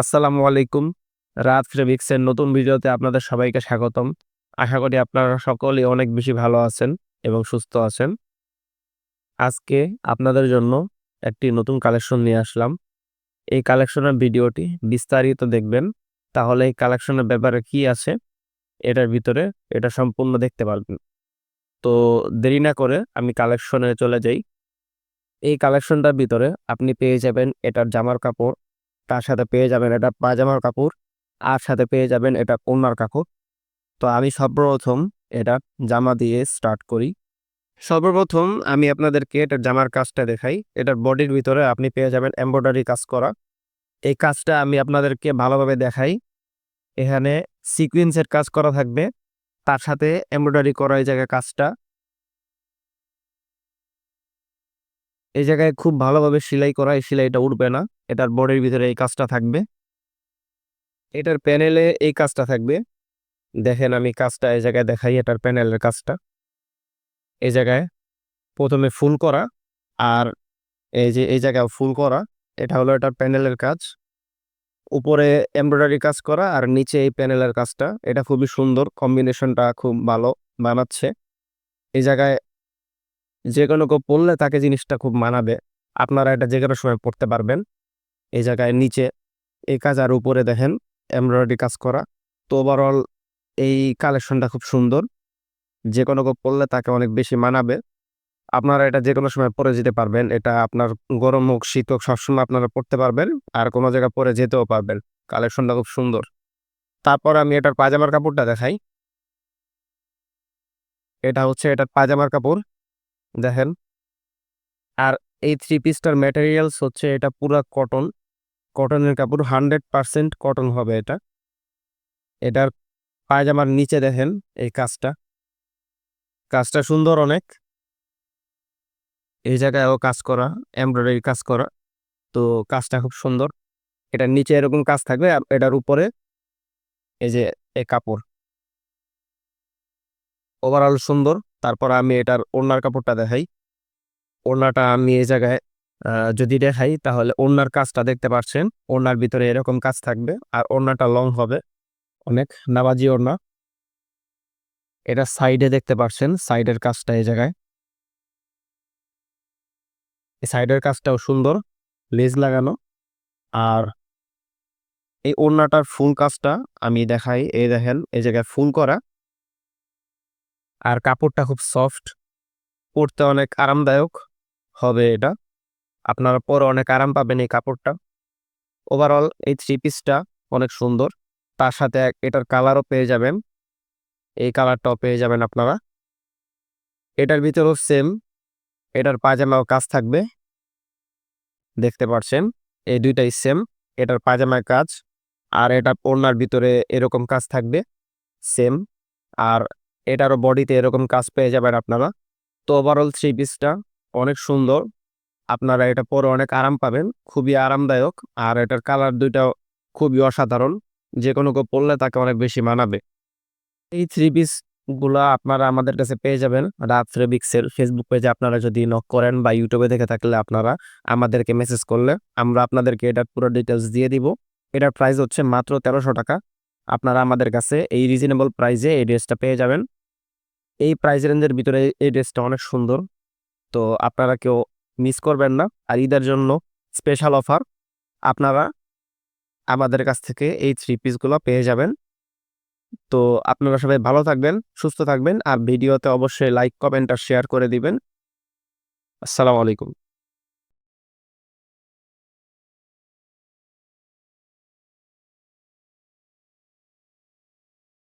আসসালামু আলাইকুম। রাত ফেব্রিক্সের নতুন ভিডিওতে আপনাদের সবাইকে স্বাগতম। আশা করি আপনারা সকলেই অনেক বেশি ভালো আছেন এবং সুস্থ আছেন। আজকে আপনাদের জন্য একটি নতুন কালেকশন নিয়ে আসলাম। এই কালেকশনের ভিডিওটি বিস্তারিত দেখবেন। তাহলে এই কালেকশনের ব্যাপারে কি আছে, এটার ভিতরে এটা সম্পূর্ণ দেখতে পারবেন। তো দেরি না করে আমি কালেকশনে চলে যাই। এই কালেকশনটার ভিতরে আপনি পেয়ে যাবেন এটার জামার কাপড় তার সাথে পেয়ে যাবেন এটা পায়জামার কাপড়, আর সাথে পেয়ে যাবেন এটা কন্যার কাপড়। তো আমি সর্বপ্রথম এটা জামা দিয়ে স্টার্ট করি। সর্বপ্রথম আমি আপনাদেরকে এটা জামার কাজটা দেখাই। এটার বডির ভিতরে আপনি পেয়ে যাবেন এমব্রয়ডারি কাজ করা। এই কাজটা আমি আপনাদেরকে ভালোভাবে দেখাই। এখানে সিকুয়েন্সের কাজ করা থাকবে। তার সাথে এমব্রয়ডারি করা এই জায়গায় কাজটা। এই জায়গায় খুব ভালোভাবে সেলাই করা, এই সেলাইটা উঠবে না। এটার বডির ভিতরে এই কাজটা থাকবে। এটার প্যানেলে এই কাজটা থাকবে। দেখেন আমি কাজটা এই জায়গায় দেখাই, এটার প্যানেলের কাজটা। এই জায়গায় প্রথমে ফুল করা আর এই যে, এই জায়গায় ফুল করা, এটা হলো এটার প্যানেলের কাজ। উপরে এমব্রয়ডারি কাজ করা আর নিচে এই প্যানেলের কাজটা। এটা খুবই সুন্দর, কম্বিনেশনটা খুব ভালো বানাচ্ছে। এই জায়গায় যে কোনো কেউ পড়লে তাকে জিনিসটা খুব মানাবে। আপনারা এটা যে কোনো সময় পড়তে পারবেন। এই জায়গায় নিচে এই কাজ আর উপরে দেখেন, এমব্রয়ডারি কাজ করা। তো ওভারঅল এই কালেকশনটা খুব সুন্দর। যে কোনো কেউ পড়লে তাকে অনেক বেশি মানাবে। আপনারা এটা যে কোনো সময় পরে যেতে পারবেন। এটা আপনার গরম হোক, শীত হোক, সবসময় আপনারা পড়তে পারবেন। আর কোনো জায়গায় পরে যেতেও পারবেন। কালেকশনটা খুব সুন্দর। তারপর আমি এটার পায়জামার কাপড়টা দেখাই। এটা হচ্ছে এটার পায়জামার কাপড়। দেখেন। আর এই থ্রি পিসটার ম্যাটেরিয়ালস হচ্ছে এটা পুরা কটন কটনের কাপড় হান্ড্রেড পারসেন্ট কটন হবে এটা। এটার পায়জামার নিচে দেখেন এই কাজটা। কাজটা সুন্দর অনেক। এই জায়গায়ও কাজ করা এমব্রয়ডারি কাজ করা। তো কাজটা খুব সুন্দর। এটার নিচে এরকম কাজ থাকবে আর এটার উপরে এই যে এই কাপড়। ওভারঅল সুন্দর। তারপর আমি এটার ওড়নার কাপড়টা দেখাই। ওড়নাটা আমি এই জায়গায় যদি দেখাই তাহলে ওড়নার কাজটা দেখতে পাচ্ছেন। ওড়নার ভিতরে এরকম কাজ থাকবে আর ওড়নাটা লং হবে। অনেক নামাজি ওড়না। এটা সাইডে দেখতে পাচ্ছেন, সাইডের কাজটা এই জায়গায়। এই সাইডের কাজটাও সুন্দর, লেজ লাগানো। আর এই ওড়নাটার ফুল কাজটা আমি দেখাই, এই দেখেন, এই জায়গায় ফুল করা। আর কাপড়টা খুব সফট পরতে অনেক আরামদায়ক হবে এটা। আপনারা পরে অনেক আরাম পাবেন এই কাপড়টা। ওভারঅল এই থ্রি পিসটা অনেক সুন্দর। তার সাথে এটার কালারও পেয়ে যাবেন। এই কালারটাও পেয়ে যাবেন আপনারা। এটার ভিতরেও সেম এটার পাজামাও কাজ থাকবে। দেখতে পাচ্ছেন এই দুইটাই সেম এটার পায়জামার কাজ। আর এটা ওড়নার ভিতরে এরকম কাজ থাকবে। সেম আর এটারও বডিতে এরকম কাজ পেয়ে যাবেন আপনারা। তো ওভারঅল থ্রি পিসটা অনেক সুন্দর। আপনারা এটা পরে অনেক আরাম পাবেন, খুবই আরামদায়ক। আর এটার কালার দুইটাও খুবই অসাধারণ। যে কোনো কেউ পরলে তাকে অনেক বেশি মানাবে। এই থ্রি পিসগুলা আপনারা আমাদের কাছে পেয়ে যাবেন। রাত ফেব্রিক্সের ফেসবুক পেজে আপনারা যদি নক করেন বা ইউটিউবে দেখে থাকলে আপনারা আমাদেরকে মেসেজ করলে আমরা আপনাদেরকে এটার পুরো ডিটেলস দিয়ে দিব। এটার প্রাইস হচ্ছে মাত্র তেরোশো টাকা। আপনারা আমাদের কাছে এই রিজনেবল প্রাইসে এই ড্রেসটা পেয়ে যাবেন। এই প্রাইস রেঞ্জের ভিতরে এই ড্রেসটা অনেক সুন্দর। তো আপনারা কেউ মিস করবেন না। আর ঈদের জন্য স্পেশাল অফার আপনারা আমাদের কাছ থেকে এই থ্রি পিসগুলো পেয়ে যাবেন। তো আপনারা সবাই ভালো থাকবেন, সুস্থ থাকবেন। আর ভিডিওতে অবশ্যই লাইক কমেন্ট আর শেয়ার করে দিবেন। আসসালামু আলাইকুম।